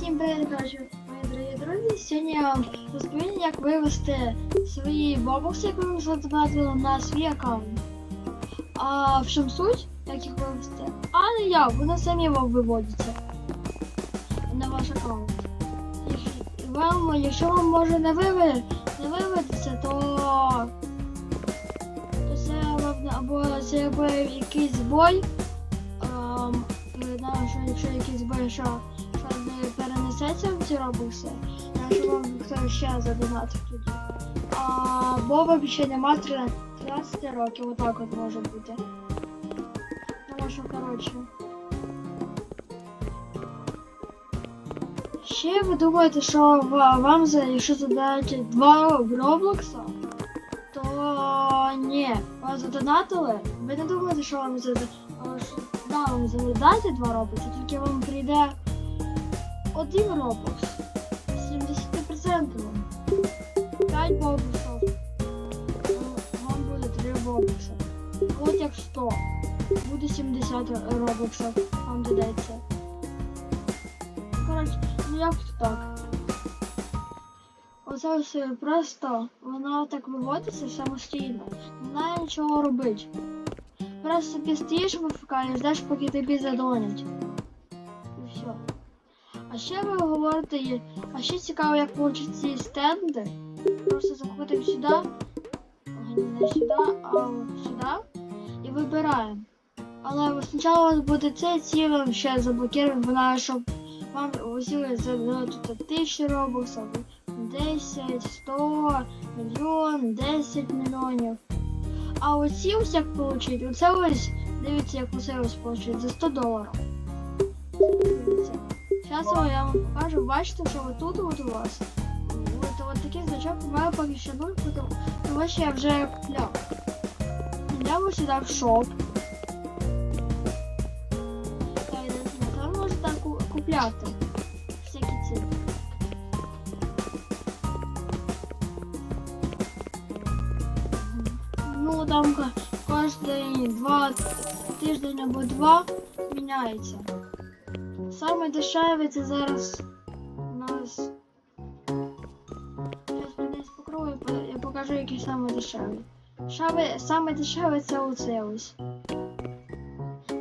Всім привіт, коротше, мої дорогі друзі. Сьогодні я вам розповім, як вивести свої бобокси, які ви задонатили на свій аккаунт. А в чому суть, як їх вивести? А не я, вони самі вам виводяться на ваш аккаунт. Вам, якщо вам може не виве, не виведеться, то, то це або це якийсь збой. Ем, якщо якийсь збой, що що не перенесеться в ці робокси, якщо вам хтось ще задонатив тоді. А Боба ще нема 13 років, отак от може бути. Тому що, коротше. Ще ви думаєте, що вам за якщо задаєте два Роблокса, то ні, вам задонатили, ви не думаєте, що вам зада... а, Да, вам зададуть два Роблокса, тільки вам прийде один Роблокс. 70% 5 бобусів. Вам буде 3 бобуса. От як 100. Буде 70 робоксів вам додається. Коротше, ну як то так? Оце все просто, воно так виводиться самостійно. Не знає нічого робити. Просто собі стоїш в АФК і ждеш, поки тобі задонять. Ще ви говорите, а ще цікаво, як получить ці стенди. Просто заходимо сюди, не сюди, а от сюди і вибираємо. Але спочатку у вас буде це ціле ще заблокуємо, вона щоб вам усіли за тут тисячі робоксів, 10, 100, мільйон, 10 мільйонів. А оці ось як получить, оце ось, дивіться, як оце ось получить за 100 доларів. Дивіться. Зараз я вам покажу, бачите, що отут от у вас. От, от такий значок мене поки що нуль, тому, що я вже купляв. Йдемо сюди в шоп. Та й там можна ку- купляти всякі ці. Ну там кожен два тиждень або два міняється. Саме дешеве це зараз у нас. Зараз десь покрою, я покажу, який саме дешевий. Шаве, саме дешеве це оце ось.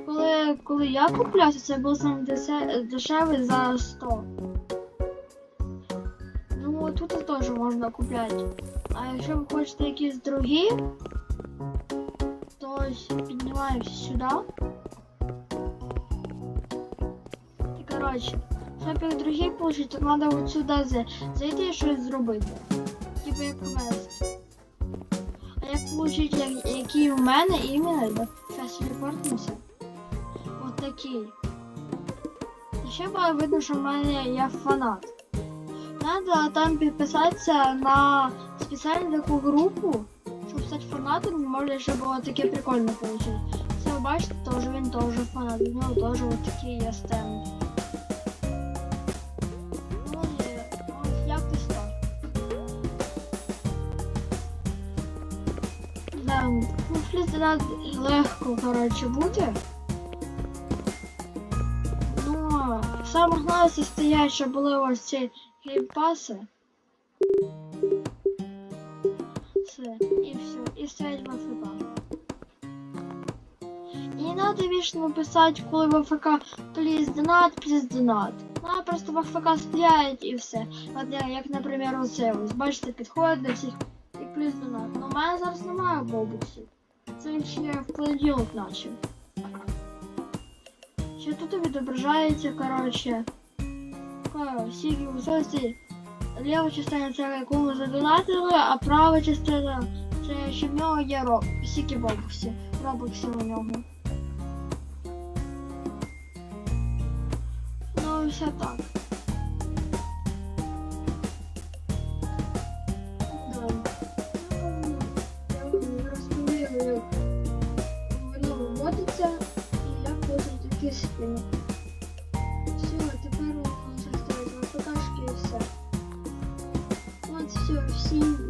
Коли, коли я купляв, це був саме дешевий за 100. Ну, тут теж можна купляти. А якщо ви хочете якісь другі, то піднімаємося сюди. Коротше, щоб як другі получить, то треба от сюди зайти і щось зробити. Типу як квест. А як получить, як, який у мене іменно? Зараз репортнемося. От такий. І ще було видно, що в мене є фанат. Надо там підписатися на спеціальну таку групу, щоб стати фанатом, може, щоб було таке прикольно получити. Це ви бачите, теж він теж фанат, у нього теж от такий є стенд. Да, ну, фліс легко, коротше, буде. Ну, саме головне стоять, щоб були ось ці. Все, і все, і стоять в АФК. І не треба вічно писати, коли в АФК плюс донат, плюс донат. Вона просто в АФК стоять і все. От як, наприклад, оце ось. Бачите, підходить до всіх плюс донат. Ну, у мене зараз немає бобусів. Це ще в понеділок наче. Ще тут відображається, коротше. Скільки висоці. Ліва частина це яку ми задонатили, а права частина це що в нього є роб. Скільки бобусів. Робоксів у нього. Ну, все так. чистими. Все, тепер у нас осталось на покажки і все. От все, всім.